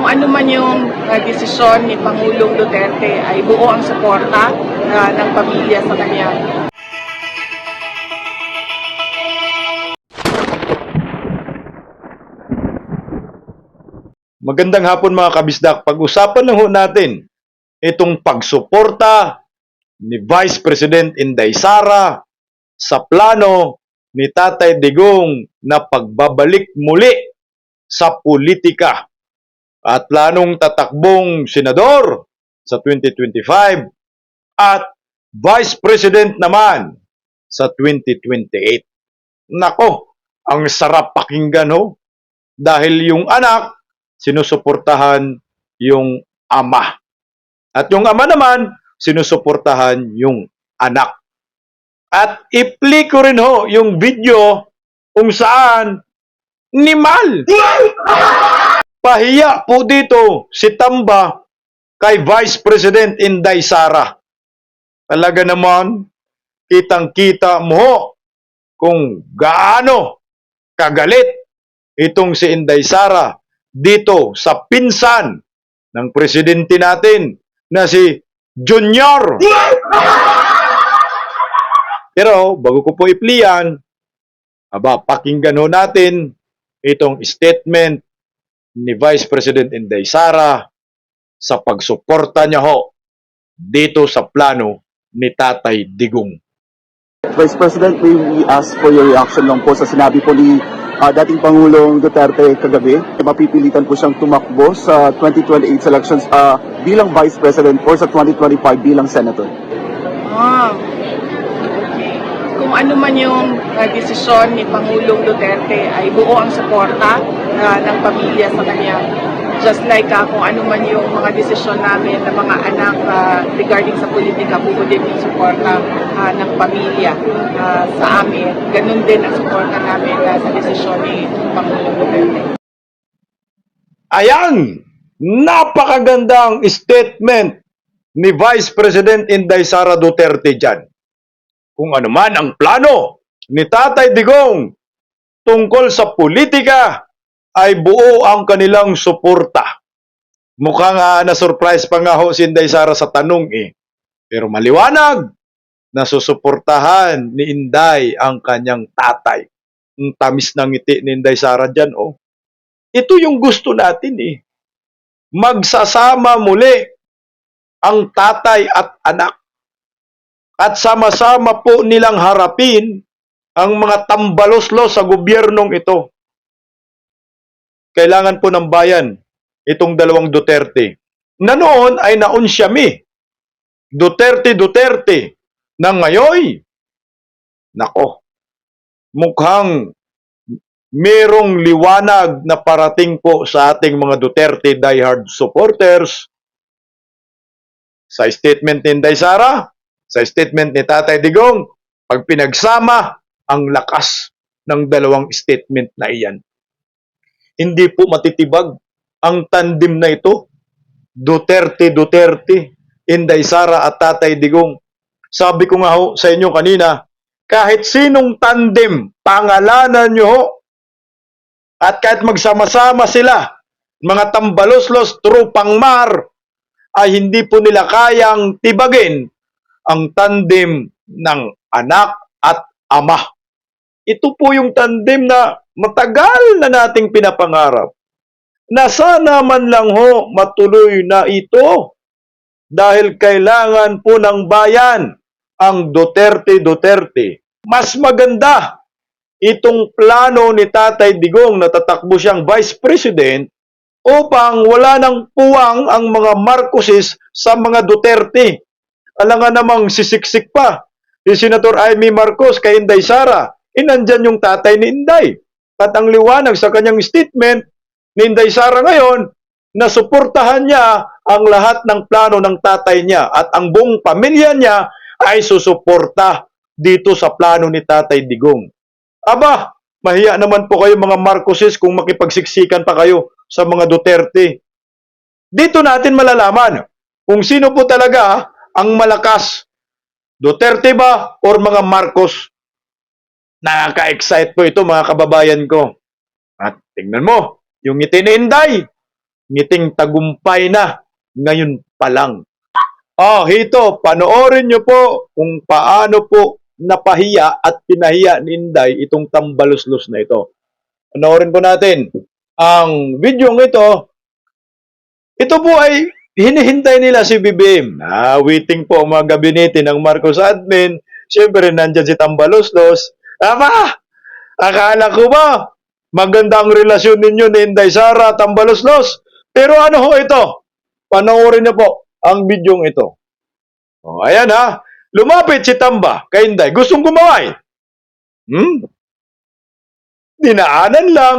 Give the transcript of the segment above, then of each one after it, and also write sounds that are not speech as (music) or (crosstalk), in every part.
kung ano man yung uh, desisyon ni Pangulong Duterte ay buo ang suporta uh, ng pamilya sa kanya. Magandang hapon mga kabisdak. Pag-usapan lang ho natin itong pagsuporta ni Vice President Inday Sara sa plano ni Tatay Digong na pagbabalik muli sa politika at planong tatakbong senador sa 2025 at Vice President naman sa 2028. Nako, ang sarap pakinggan ho dahil yung anak sinusuportahan yung ama. At yung ama naman, sinusuportahan yung anak. At i-play ko rin ho yung video kung saan nimal. Pahiya po dito si Tamba kay Vice President Inday Sara. Talaga naman, kitang-kita mo kung gaano kagalit itong si Inday Sara dito sa pinsan ng presidente natin na si Junior. Pero bago ko po iplian, aba, pakinggan natin itong statement ni Vice President Inday Sara sa pagsuporta niya ho dito sa plano ni Tatay Digong. Vice President, may we ask for your reaction lang po sa sinabi po ni ah, dating Pangulong Duterte kagabi. Mapipilitan po siyang tumakbo sa 2028 elections ah, bilang Vice President or sa 2025 bilang Senator. Ah, okay. Kung ano man yung uh, desisyon ni Pangulong Duterte ay buo ang suporta uh, ng pamilya sa kanya. Just like uh, kung ano man yung mga desisyon namin ng mga anak uh, regarding sa politika, buo din yung suporta uh, ng pamilya uh, sa amin. Ganun din ang suporta namin uh, sa desisyon ni Pangulong Duterte. Ayan! Napakagandang statement ni Vice President Inday Sara Duterte dyan. Kung ano man ang plano ni Tatay Digong tungkol sa politika ay buo ang kanilang suporta. Mukhang uh, na-surprise pa nga ho si Inday Sara sa tanong eh. Pero maliwanag na susuportahan ni Inday ang kanyang tatay. Ang tamis ng ngiti ni Inday Sara dyan oh. Ito yung gusto natin eh. Magsasama muli ang tatay at anak. At sama-sama po nilang harapin ang mga tambaloslo sa gobyernong ito. Kailangan po ng bayan itong dalawang Duterte. Na noon ay naunsyami. Duterte, Duterte. Na ngayon, nako, mukhang merong liwanag na parating po sa ating mga Duterte diehard supporters sa statement ni Inday Sara, sa statement ni Tatay Digong, pag pinagsama ang lakas ng dalawang statement na iyan. Hindi po matitibag ang tandem na ito. Duterte, Duterte, Inday Sara at Tatay Digong. Sabi ko nga ho sa inyo kanina, kahit sinong tandem, pangalanan nyo ho, at kahit magsama-sama sila, mga tambaloslos, trupang mar, ay hindi po nila kayang tibagin ang tandem ng anak at ama. Ito po yung tandem na matagal na nating pinapangarap. Na sana man lang ho matuloy na ito dahil kailangan po ng bayan ang Duterte Duterte. Mas maganda itong plano ni Tatay Digong na tatakbo siyang Vice President upang wala nang puwang ang mga Marcoses sa mga Duterte. Alangan namang sisiksik pa. Si Senator Amy Marcos kay Inday Sara, inandyan yung tatay ni Inday. At ang liwanag sa kanyang statement ni Inday Sara ngayon, na suportahan niya ang lahat ng plano ng tatay niya at ang buong pamilya niya ay susuporta dito sa plano ni Tatay Digong. Aba, mahiya naman po kayo mga Marcoses kung makipagsiksikan pa kayo sa mga Duterte. Dito natin malalaman kung sino po talaga ang malakas. Duterte ba or mga Marcos? Nakaka-excite po ito mga kababayan ko. At tingnan mo, yung ngiti ni Inday. ngiting tagumpay na ngayon pa lang. Oh, Hito, panoorin nyo po kung paano po napahiya at pinahiya ni Inday itong tambaluslos na ito. Panoorin po natin ang video ito. Ito po ay hinihintay nila si BBM. Ah, waiting po ang mga gabinete ng Marcos admin. Siyempre, nandyan si Tambaluslos. Ama, akala ko ba maganda ang relasyon ninyo ni Inday Sara Tambaluslos? Pero ano ho ito? Panoorin niyo po ang video ito. Oh, ayan ha. Lumapit si Tamba kay Inday. Gustong gumaway. Hmm? Dinaanan lang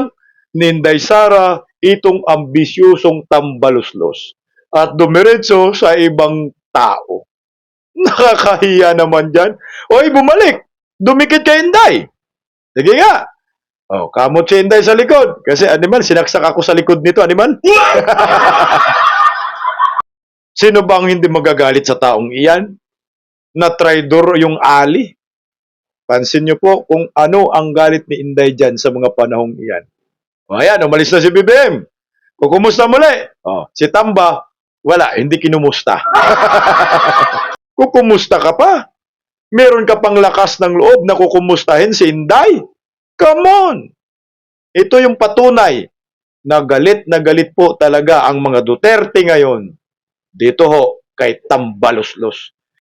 ni Inday Sara itong ambisyosong tambaluslos at dumiretso sa ibang tao. (laughs) Nakakahiya naman dyan. Oy, bumalik. Dumikit kay Inday. Sige nga. Oh, kamot si Inday sa likod. Kasi animal, sinaksak ako sa likod nito, animal. (laughs) Sino ba ang hindi magagalit sa taong iyan? Na traidor yung ali? Pansin niyo po kung ano ang galit ni Inday dyan sa mga panahong iyan. O ayan, umalis na si BBM. Kukumusta muli? O, si Tamba, wala, hindi kinumusta. (laughs) Kukumusta ka pa? Meron ka pang lakas ng loob na kukumustahin si Inday? Come on! Ito yung patunay na galit na galit po talaga ang mga Duterte ngayon dito ho kay Tambaluslos.